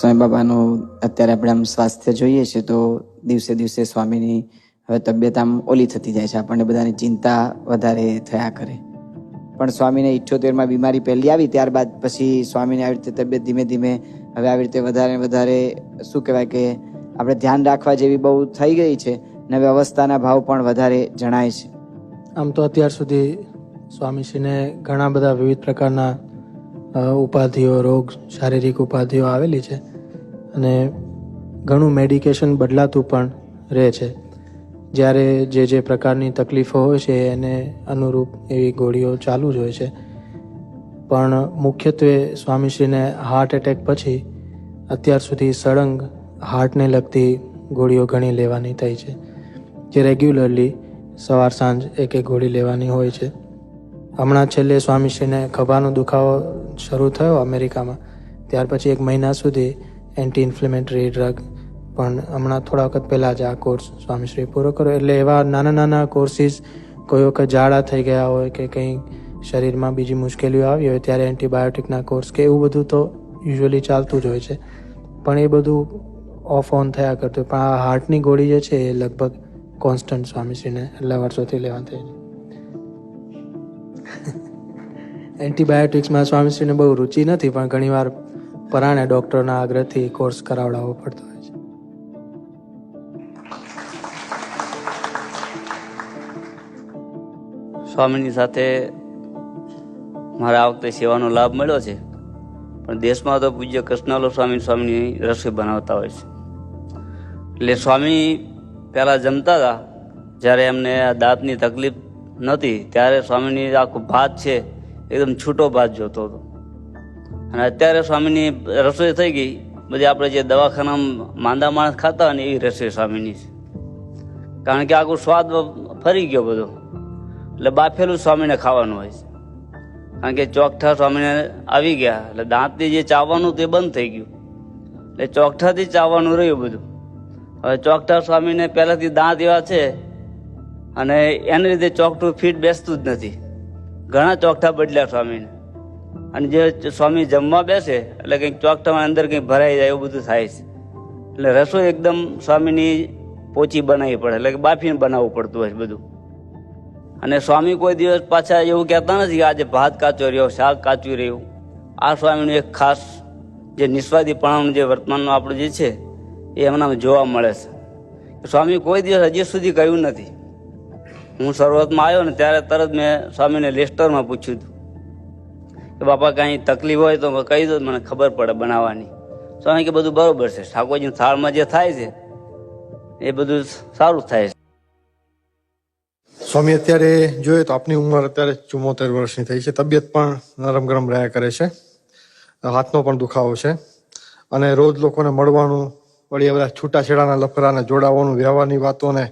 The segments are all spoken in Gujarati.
સ્વામી બાબાનું અત્યારે આપણે આમ સ્વાસ્થ્ય જોઈએ છે, તો દિવસે દિવસે સ્વામીની હવે તબિયત આમ ઓલી થતી જાય છે, આપણને બધાની ચિંતા વધારે થયા કરે. પણ સ્વામીને ઇઠ્યોતેરમાં બીમારી પહેલી આવી, ત્યારબાદ પછી સ્વામીને આવી રીતે તબિયત ધીમે ધીમે હવે આવી રીતે વધારે વધારે, શું કહેવાય કે આપણે ધ્યાન રાખવા જેવી બહુ થઈ ગઈ છે ને હવે અવસ્થાના ભાવ પણ વધારે જણાય છે. આમ તો અત્યાર સુધી સ્વામીશ્રીને ઘણા બધા વિવિધ પ્રકારના ઉપાધિઓ, રોગ, શારીરિક ઉપાધિઓ આવેલી છે અને ઘણું મેડિકેશન બદલાતું પણ રહે છે. જ્યારે જે જે પ્રકારની તકલીફો હોય છે એને અનુરૂપ એવી ગોળીઓ ચાલુ જ હોય છે. પણ મુખ્યત્વે સ્વામીશ્રીને હાર્ટ એટેક પછી અત્યાર સુધી સળંગ હાર્ટને લગતી ગોળીઓ ઘણી લેવાની થઈ છે. જે રેગ્યુલરલી સવાર સાંજ એક એક ગોળી લેવાની હોય છે. હમણાં છેલ્લે સ્વામીશ્રીને ખભાનો દુખાવો શરૂ થયો અમેરિકામાં. ત્યાર પછી એક મહિના સુધી એન્ટી ઇન્ફ્લેમેટરી ડ્રગ પણ હમણાં થોડા વખત પહેલાં જ આ કોર્સ સ્વામીશ્રી પૂરો કર્યો. એટલે એવા નાના નાના કોર્સીસ કોઈ વખત ઝાડા થઈ ગયા હોય કે કંઈ શરીરમાં બીજી મુશ્કેલીઓ આવી હોય ત્યારે એન્ટીબાયોટિકના કોર્સ કે એવું બધું તો યુઝ્યુઅલી ચાલતું જ હોય છે. પણ એ બધું ઓફ ઓન થયા કરતું પણ આ હાર્ટની ગોળી જે છે એ લગભગ કોન્સ્ટન્ટ સ્વામીશ્રીને એટલા વર્ષોથી લેવા થઈ છે. એન્ટીબાયોટિક્સમાં સ્વામીશ્રીને બહુ રુચિ નથી, પણ ઘણીવાર પરાણે ડૉક્ટરના આગ્રહથી કોર્સ કરાવડાવવો પડતો હોય છે. સ્વામીની સાથે મારા આ વખતે સેવાનો લાભ મળ્યો છે, પણ દેશમાં તો પૂજ્ય કૃષ્ણલો સ્વામી સ્વામીની રસોઈ બનાવતા હોય છે. એટલે સ્વામી પહેલાં જમતા હતા, જ્યારે એમને દાંતની તકલીફ નહોતી, ત્યારે સ્વામીની આખું ભાત છે એકદમ છૂટો ભાત જોતો હતો. અને અત્યારે સ્વામીની રસોઈ થઈ ગઈ. બધી આપણે જે દવાખાનામાં માંદા માણસ ખાતા હોય ને એવી રસોઈ સ્વામીની છે. કારણ કે આખો સ્વાદ ફરી ગયો બધો. એટલે બાફેલું સ્વામીને ખાવાનું હોય છે. કારણ કે ચોકઠા સ્વામીને આવી ગયા. એટલે દાંતથી જે ચાવવાનું તે બંધ થઈ ગયું. એટલે ચોકઠાથી ચાવવાનું રહ્યું બધું. હવે ચોકઠા સ્વામીને પહેલાંથી દાંત એવા છે. અને એને લીધે ચોકઠું ફીટ બેસતું જ નથી. ઘણા ચોકઠા બદલ્યા સ્વામીને. અને જે સ્વામી જમવા બેસે, એટલે કંઈક ચોકઠામાં અંદર કંઈક ભરાઈ જાય, એવું બધું થાય છે. એટલે રસોઈ એકદમ સ્વામીની પોચી બનાવવી પડે, એટલે કે બાફીને બનાવવું પડતું હોય બધું. અને સ્વામી કોઈ દિવસ પાછા એવું કહેતા નથી કે આજે ભાત કાચો રહ્યો, શાક કાચું રહ્યું. આ સ્વામીનું એક ખાસ જે નિસ્વાદીપણાનું જે વર્તમાનનું આપણું જે છે, એ એમનામાં જોવા મળે છે. સ્વામી કોઈ દિવસ હજી સુધી કહ્યું નથી. હું શરૂઆતમાં આવ્યો ને ત્યારે તરત મેં સ્વામીને લેસ્ટરમાં પૂછ્યું હતું કે બાપા કાંઈ તકલીફ હોય તો કહી દો મને ખબર પડે બનાવવાની. સ્વામી કે બધું બરોબર છે. ઠાકોરજી થાળમાં જે થાય છે, એ બધું સારું થાય છે. સ્વામી અત્યારે જોઈએ તો આપની ઉંમર અત્યારે ચુમ્મોતેર વર્ષની થઈ છે. તબિયત પણ નરમ ગરમ રહ્યા કરે છે. હાથનો પણ દુખાવો છે. અને રોજ લોકોને મળવાનું, વળી બધા છૂટાછેડાના લફરાને, જોડાવાનું, વ્યવહારની વાતોને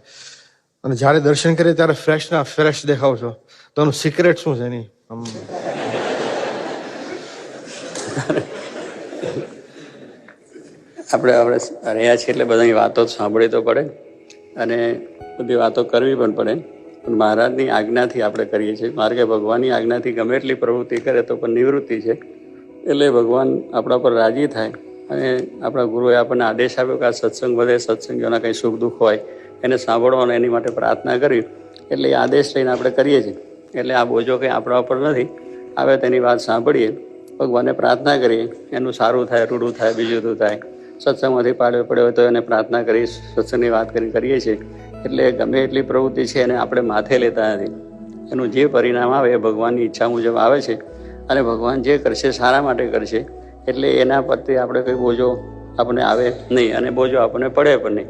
અને જ્યારે દર્શન કરીએ ત્યારે ફ્રેશના ફ્રેશ દેખાવ છો. તો એનું સિક્રેટ શું છે એની? આમ. આપણે આપણે રહ્યા છીએ એટલે બધાની વાતો સાંભળવી તો પડે. અને બધી વાતો કરવી પણ પડે. પણ મહારાજની આજ્ઞાથી આપણે કરીએ છીએ. મારે કે ભગવાનની આજ્ઞાથી ગમે એટલી પ્રવૃત્તિ કરે તો પણ નિવૃત્તિ છે. એટલે ભગવાન આપણા પર રાજી થાય. અને આપણા ગુરુએ આપણને આદેશ આપ્યો કે આ સત્સંગ વધે, સત્સંગીઓના કંઈ સુખ દુઃખ હોય. એને સાંભળવાનો એની માટે પ્રાર્થના કરવી એટલે એ આદેશ લઈને આપણે કરીએ છીએ. એટલે આ બોજો કંઈ આપણા ઉપર નથી. આવે તેની વાત સાંભળીએ, ભગવાનને પ્રાર્થના કરીએ. એનું સારું થાય રૂડું થાય, બીજું તું થાય. સત્સંગમાંથી પાડ્યો પડ્યો હોય તો એને પ્રાર્થના કરી, સત્સંગની વાત કરી, કરીએ છીએ. એટલે ગમે એટલી પ્રવૃત્તિ છે એને આપણે માથે લેતા નથી. એનું જે પરિણામ આવે એ ભગવાનની ઈચ્છા મુજબ આવે છે. અને ભગવાન જે કરશે, સારા માટે કરશે, એટલે એના પરથી આપણે કંઈ બોજો આપણને આવે નહીં. અને બોજો આપણને પડે પણ નહીં.